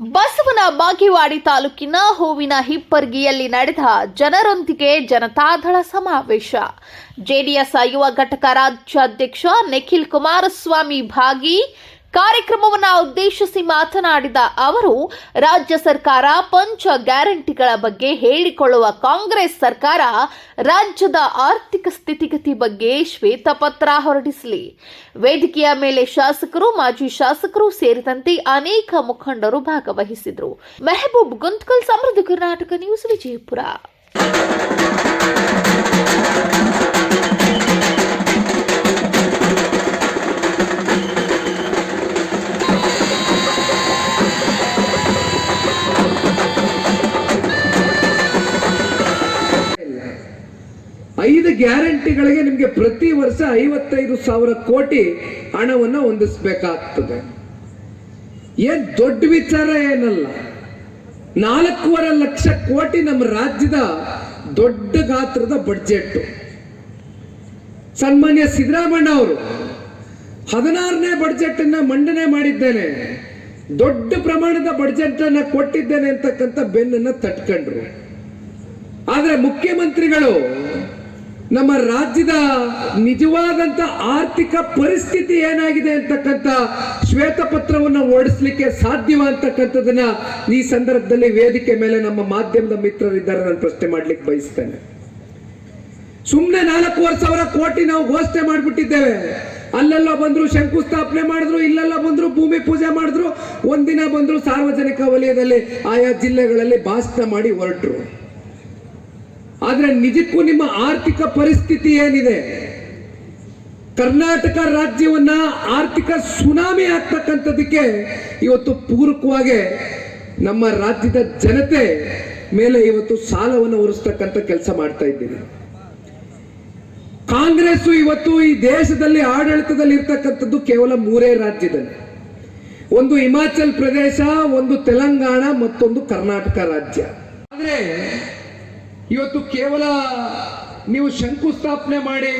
ಬಸವನ ಬಾಗಿವಾಡಿ ತಾಲೂಕಿನ ಹೂವಿನ ಹಿಪ್ಪರ್ಗಿಯಲ್ಲಿ ನಡೆದ ಜನರೊಂದಿಗೆ ಜನತಾದಳ ಸಮಾವೇಶ. ಜೆಡಿಎಸ್ ಯುವ ಘಟಕ ರಾಜ್ಯಾಧ್ಯಕ್ಷ ನಿಖಿಲ್ ಕುಮಾರಸ್ವಾಮಿ ಭಾಗಿ ಕಾರ್ಯಕ್ರಮವನ್ನು ಉದ್ದೇಶಿಸಿ ಮಾತನಾಡಿದ ಅವರು, ರಾಜ್ಯ ಸರ್ಕಾರ ಪಂಚ ಗ್ಯಾರಂಟಿಗಳ ಬಗ್ಗೆ ಹೇಳಿಕೊಳ್ಳುವ ಕಾಂಗ್ರೆಸ್ ಸರ್ಕಾರ ರಾಜ್ಯದ ಆರ್ಥಿಕ ಸ್ಥಿತಿಗತಿ ಬಗ್ಗೆ ಶ್ವೇತಪತ್ರ ಹೊರಡಿಸಲಿ. ವೇದಿಕೆಯ ಮೇಲೆ ಶಾಸಕರು, ಮಾಜಿ ಶಾಸಕರು ಸೇರಿದಂತೆ ಅನೇಕ ಮುಖಂಡರು ಭಾಗವಹಿಸಿದರು. ಮೆಹಬೂಬ್ ಗುಂತ್ಕಲ್, ಸಮೃದ್ಧ ಕರ್ನಾಟಕ ನ್ಯೂಸ್ ವಿಜಯಪುರ. ಐದು ಗ್ಯಾರಂಟಿಗಳಿಗೆ ನಿಮಗೆ ಪ್ರತಿ ವರ್ಷ ಐವತ್ತೈದು ಸಾವಿರ ಕೋಟಿ ಹಣವನ್ನು ಹೊಂದಿಸ್ಬೇಕಾಗ್ತದೆ. ಏನ್ ದೊಡ್ಡ ವಿಚಾರ ಏನಲ್ಲ. ನಾಲ್ಕೂವರೆ ಲಕ್ಷ ಕೋಟಿ ನಮ್ಮ ರಾಜ್ಯದ ದೊಡ್ಡ ಗಾತ್ರದ ಬಡ್ಜೆಟ್ ಸನ್ಮಾನ್ಯ ಸಿದ್ದರಾಮಣ್ಣ ಅವರು ಹದಿನಾರನೇ ಬಡ್ಜೆಟ್ ಅನ್ನ ಮಂಡನೆ ಮಾಡಿದ್ದೇನೆ. ದೊಡ್ಡ ಪ್ರಮಾಣದ ಬಡ್ಜೆಟ್ ಅನ್ನ ಕೊಟ್ಟಿದ್ದೇನೆ ಅಂತಕ್ಕಂಥ ಬೆನ್ನನ್ನ ತಟ್ಕೊಂಡ್ರು. ಆದ್ರೆ ಮುಖ್ಯಮಂತ್ರಿಗಳು ನಮ್ಮ ರಾಜ್ಯದ ನಿಜವಾದಂತ ಆರ್ಥಿಕ ಪರಿಸ್ಥಿತಿ ಏನಾಗಿದೆ ಅಂತಕ್ಕಂಥ ಶ್ವೇತಪತ್ರವನ್ನು ಓಡಿಸ್ಲಿಕ್ಕೆ ಸಾಧ್ಯವ ಅಂತಕ್ಕಂಥದ್ದನ್ನ ಈ ಸಂದರ್ಭದಲ್ಲಿ ವೇದಿಕೆ ಮೇಲೆ ನಮ್ಮ ಮಾಧ್ಯಮದ ಮಿತ್ರರಿದ್ದಾರೆ, ನಾನು ಪ್ರಶ್ನೆ ಮಾಡ್ಲಿಕ್ಕೆ ಬಯಸ್ತೇನೆ. ಸುಮ್ಮನೆ ನಾಲ್ಕೂವರೆ ಸಾವಿರ ಕೋಟಿ ನಾವು ಘೋಷಣೆ ಮಾಡಿಬಿಟ್ಟಿದ್ದೇವೆ. ಅಲ್ಲೆಲ್ಲ ಬಂದ್ರು ಶಂಕುಸ್ಥಾಪನೆ ಮಾಡಿದ್ರು, ಇಲ್ಲೆಲ್ಲ ಬಂದ್ರು ಭೂಮಿ ಪೂಜೆ ಮಾಡಿದ್ರು, ಒಂದಿನ ಬಂದ್ರು ಸಾರ್ವಜನಿಕ ವಲಯದಲ್ಲಿ ಆಯಾ ಜಿಲ್ಲೆಗಳಲ್ಲಿ ಭಾಷಣ ಮಾಡಿ ಹೊರಟ್ರು. ಆದ್ರೆ ನಿಜಕ್ಕೂ ನಿಮ್ಮ ಆರ್ಥಿಕ ಪರಿಸ್ಥಿತಿ ಏನಿದೆ? ಕರ್ನಾಟಕ ರಾಜ್ಯವನ್ನ ಆರ್ಥಿಕ ಸುನಾಮಿ ಆಗ್ತಕ್ಕಂಥದಕ್ಕೆ ಇವತ್ತು ಪೂರಕವಾಗಿ ನಮ್ಮ ರಾಜ್ಯದ ಜನತೆ ಮೇಲೆ ಇವತ್ತು ಸಾಲವನ್ನು ಹೊರಿಸ್ತಕ್ಕಂಥ ಕೆಲಸ ಮಾಡ್ತಾ ಇದ್ದೀರಿ. ಕಾಂಗ್ರೆಸ್ ಇವತ್ತು ಈ ದೇಶದಲ್ಲಿ ಆಡಳಿತದಲ್ಲಿ ಇರ್ತಕ್ಕಂಥದ್ದು ಕೇವಲ ಮೂರೇ ರಾಜ್ಯದಲ್ಲಿ. ಒಂದು ಹಿಮಾಚಲ್ ಪ್ರದೇಶ, ಒಂದು ತೆಲಂಗಾಣ, ಮತ್ತೊಂದು ಕರ್ನಾಟಕ ರಾಜ್ಯ. ಆದ್ರೆ ಇವತ್ತು ಕೇವಲ ನೀವು ಶಂಕುಸ್ಥಾಪನೆ ಮಾಡಿ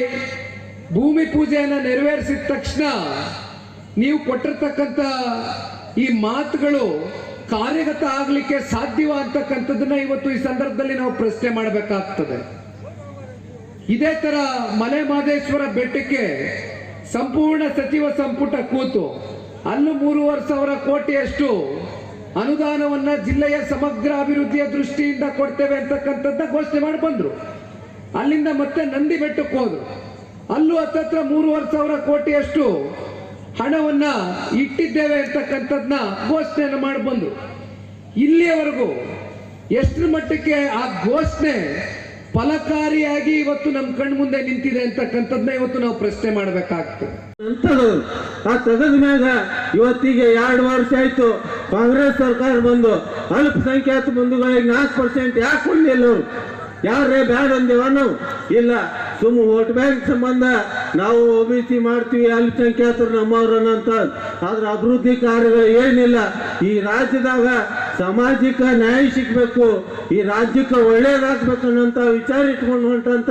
ಭೂಮಿ ಪೂಜೆಯನ್ನು ನೆರವೇರಿಸಿದ ತಕ್ಷಣ ನೀವು ಕೊಟ್ಟಿರ್ತಕ್ಕಂಥ ಈ ಮಾತುಗಳು ಕಾರ್ಯಗತ ಆಗಲಿಕ್ಕೆ ಸಾಧ್ಯವ ಅಂತಕ್ಕಂಥದ್ದನ್ನ ಇವತ್ತು ಈ ಸಂದರ್ಭದಲ್ಲಿ ನಾವು ಪ್ರಶ್ನೆ ಮಾಡಬೇಕಾಗ್ತದೆ. ಇದೇ ತರ ಮಲೆ ಮಹದೇಶ್ವರ ಬೆಟ್ಟಕ್ಕೆ ಸಂಪೂರ್ಣ ಸಚಿವ ಸಂಪುಟ ಕೂತು ಅಲ್ಲೂ ಮೂರುವರೆ ಸಾವಿರ ಕೋಟಿಯಷ್ಟು ಅನುದಾನವನ್ನ ಜಿಲ್ಲೆಯ ಸಮಗ್ರ ಅಭಿವೃದ್ಧಿಯ ದೃಷ್ಟಿಯಿಂದ ಕೊಡ್ತೇವೆ ಅಂತಕ್ಕಂಥದ್ದ ಘೋಷಣೆ ಮಾಡಿ ಬಂದ್ರು. ಅಲ್ಲಿಂದ ಮತ್ತೆ ನಂದಿ ಬೆಟ್ಟಕ್ಕೆ ಹೋದ್ರು. ಅಲ್ಲೂ ಹತ್ತತ್ರ ಮೂರುವರೆ ಸಾವಿರ ಕೋಟಿಯಷ್ಟು ಹಣವನ್ನ ಇಟ್ಟಿದ್ದೇವೆ ಅಂತಕ್ಕಂಥದ್ನ ಘೋಷಣೆಯನ್ನು ಮಾಡಿ ಬಂದ್ರು. ಇಲ್ಲಿಯವರೆಗೂ ಎಷ್ಟರ ಮಟ್ಟಕ್ಕೆ ಆ ಘೋಷಣೆ ಫಲಕಾರಿಯಾಗಿ ಇವತ್ತು ನಮ್ಮ ಕಣ್ಣ ಮುಂದೆ ನಿಂತಿದೆ ಅಂತಕ್ಕಂಥದ್ನ ಇವತ್ತು ನಾವು ಪ್ರಶ್ನೆ ಮಾಡಬೇಕಾಗ್ತದೆ. ಅಂತದು ಆ ತೆಗೆದ ಮ್ಯಾಗ ಇವತ್ತಿಗೆ ಎರಡು ವರ್ಷ ಆಯ್ತು. ಕಾಂಗ್ರೆಸ್ ಸರ್ಕಾರ ಬಂದು ಅಲ್ಪಸಂಖ್ಯಾತ ಬಂಧುಗಳಿಗೆ ನಾಲ್ಕು ಪರ್ಸೆಂಟ್ ಯಾಕೆ ಕೊಡಲಿಲ್ಲ ಅವರು? ಯಾರೇ ಬ್ಯಾಡ ಅಂದೇವ ನಾವು? ಇಲ್ಲ ಸುಮ್ಮ ವೋಟ್ ಬ್ಯಾಂಕ್ ಸಂಬಂಧ ನಾವು ಒ ಬಿ ಸಿ ಮಾಡ್ತೀವಿ ಅಲ್ಪಸಂಖ್ಯಾತರು ನಮ್ಮವ್ರನ್ನಂತ ಆದ್ರೆ ಅಭಿವೃದ್ಧಿ ಕಾರ್ಯಗಳು ಏನಿಲ್ಲ. ಈ ರಾಜ್ಯದಾಗ ಸಾಮಾಜಿಕ ನ್ಯಾಯ ಸಿಗ್ಬೇಕು. ಈ ರಾಜ್ಯಕ್ಕೆ ಒಳ್ಳೇದಾಗ್ಬೇಕು ಅನ್ನೋಂಥ ವಿಚಾರ ಇಟ್ಕೊಂಡು ಹೊಂಟಂತ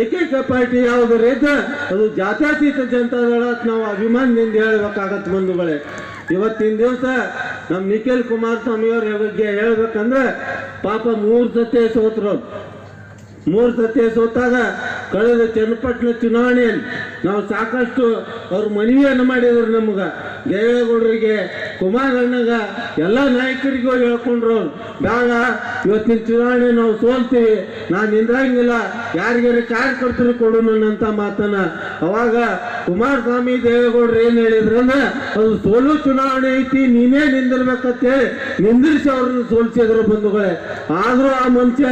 ಏಕೈಕ ಪಾರ್ಟಿ ಯಾವ್ದು ರೈತ ಅದು ಜಾತ್ಯತೀತ ಜನತಾದಳ ನಾವು ಅಭಿಮಾನದಿಂದ ಹೇಳ್ಬೇಕಾಗತ್ತೆ ಬಂಧುಗಳೇ. ಇವತ್ತಿನ ದಿವಸ ನಮ್ಮ ನಿಖಿಲ್ ಕುಮಾರಸ್ವಾಮಿ ಅವ್ರ ಬಗ್ಗೆ ಹೇಳ್ಬೇಕಂದ್ರೆ ಪಾಪ ಮೂರು ಸತಿ ಸೋತ್ರ. ಮೂರು ಸತಿ ಸೋತಾಗ ಕಳೆದ ಚನ್ನಪಟ್ಟಣ ಚುನಾವಣೆಯಲ್ಲಿ ನಾವು ಸಾಕಷ್ಟು ಅವ್ರ ಮನವಿಯನ್ನು ಮಾಡಿದ್ರು ನಮ್ಗೆ ದೇವೇಗೌಡರಿಗೆ ಕುಮಾರಣ್ಣಗ ಎಲ್ಲ ನಾಯಕರಿಗೂ ಹೇಳ್ಕೊಂಡ್ರು ಬೇಡ ಇವತ್ತಿನ ಚುನಾವಣೆ ನಾವು ಸೋಲ್ತೀವಿ. ನಾನು ನಿಂದ್ರಂಗಿಲ್ಲ. ಯಾರಿಗಾರ ಕಾರ್ಯಕರ್ತರು ಕೊಡು ನನ್ನಂತ ಮಾತನ್ನ. ಅವಾಗ ಕುಮಾರಸ್ವಾಮಿ ದೇವೇಗೌಡರು ಏನು ಹೇಳಿದ್ರಂದ್ರೆ ಅದು ಸೋಲು ಚುನಾವಣೆ ಐತಿ, ನೀನೇ ನಿಂದಿರ್ಬೇಕಂತೇಳಿ ನಿಂದಿರಿಸಿ ಅವ್ರನ್ನ ಸೋಲ್ಸಿದ್ರು ಬಂಧುಗಳೇ. ಆದರೂ ಆ ಮನುಷ್ಯ